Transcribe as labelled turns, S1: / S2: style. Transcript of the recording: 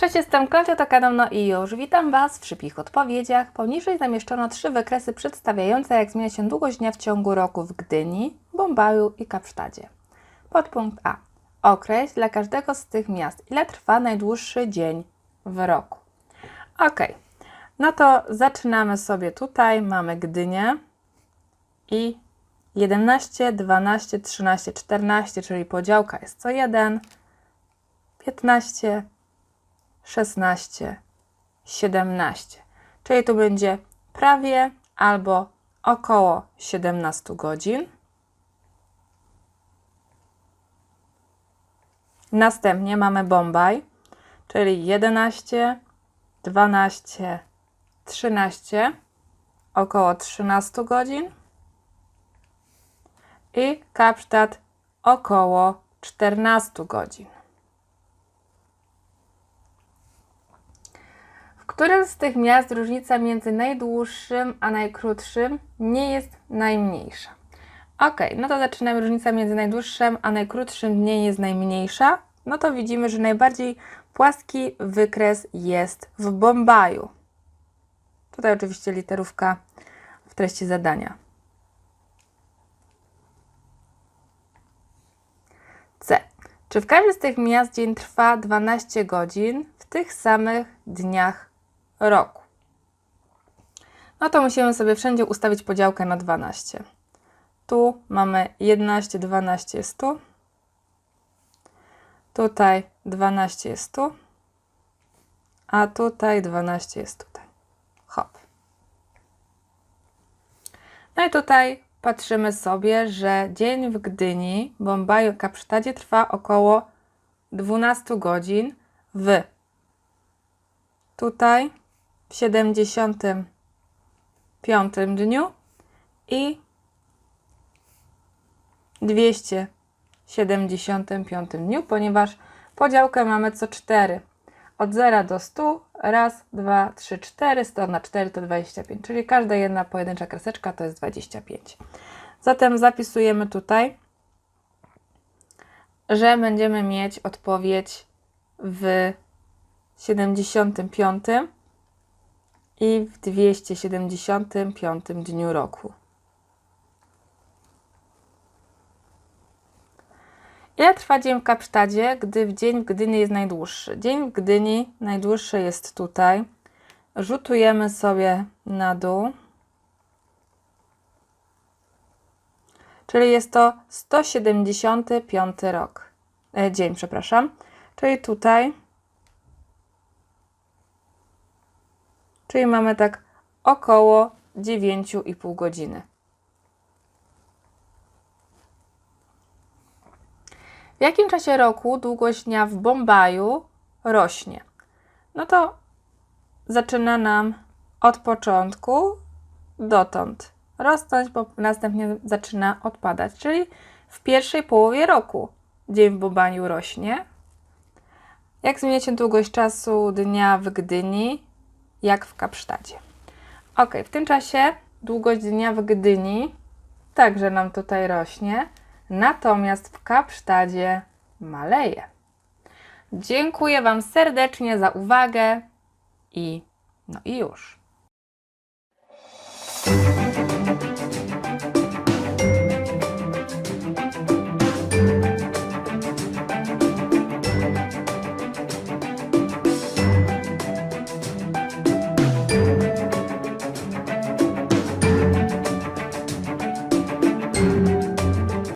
S1: Cześć, jestem Klaudia, to kanał No i już. Witam Was w szybkich odpowiedziach. Poniżej zamieszczono trzy wykresy przedstawiające, jak zmienia się długość dnia w ciągu roku w Gdyni, Bombaju i Kapsztadzie. Podpunkt A. Określ dla każdego z tych miast, ile trwa najdłuższy dzień w roku. Ok, no to zaczynamy sobie tutaj. Mamy Gdynię i 11, 12, 13, 14, czyli podziałka jest co jeden, 15, 16, 17. Czyli tu będzie prawie albo około 17 godzin. Następnie mamy Bombaj, czyli 11, 12, 13, około 13 godzin. I Kapsztad około 14 godzin. W którym z tych miast różnica między najdłuższym a najkrótszym nie jest najmniejsza? Ok, no to zaczynamy. Różnica między najdłuższym a najkrótszym dniem jest najmniejsza. No to widzimy, że najbardziej płaski wykres jest w Bombaju. Tutaj oczywiście literówka w treści zadania. C. Czy w każdym z tych miast dzień trwa 12 godzin w tych samych dniach roku? No to musimy sobie wszędzie ustawić podziałkę na 12. Tu mamy 11, 12 jest tu. Tutaj 12 jest tu. A tutaj 12 jest tutaj. Hop. No i tutaj patrzymy sobie, że dzień w Gdyni, Bombaju, Kapsztadzie trwa około 12 godzin w tutaj w 75 dniu i 275 dniu, ponieważ podziałkę mamy co 4. Od 0 do 100, raz, dwa, trzy, cztery, 100 na 4 to 25, czyli każda jedna pojedyncza kreseczka to jest 25. Zatem zapisujemy tutaj, że będziemy mieć odpowiedź w 75 i w 275 dniu roku. Ile trwa dzień w Kapsztadzie, gdy w dzień w Gdyni jest najdłuższy? Dzień w Gdyni najdłuższy jest tutaj. Rzutujemy sobie na dół. Czyli jest to 175 rok. E, dzień, przepraszam. Czyli tutaj. Czyli mamy tak około 9,5 godziny. W jakim czasie roku długość dnia w Bombaju rośnie? No to zaczyna nam od początku dotąd rosnąć, bo następnie zaczyna odpadać, czyli w pierwszej połowie roku dzień w Bombaju rośnie. Jak zmienia się długość czasu dnia w Gdyni, jak w Kapsztadzie? Ok, w tym czasie długość dnia w Gdyni także nam tutaj rośnie. Natomiast w Kapsztadzie maleje. Dziękuję Wam serdecznie za uwagę i no i już.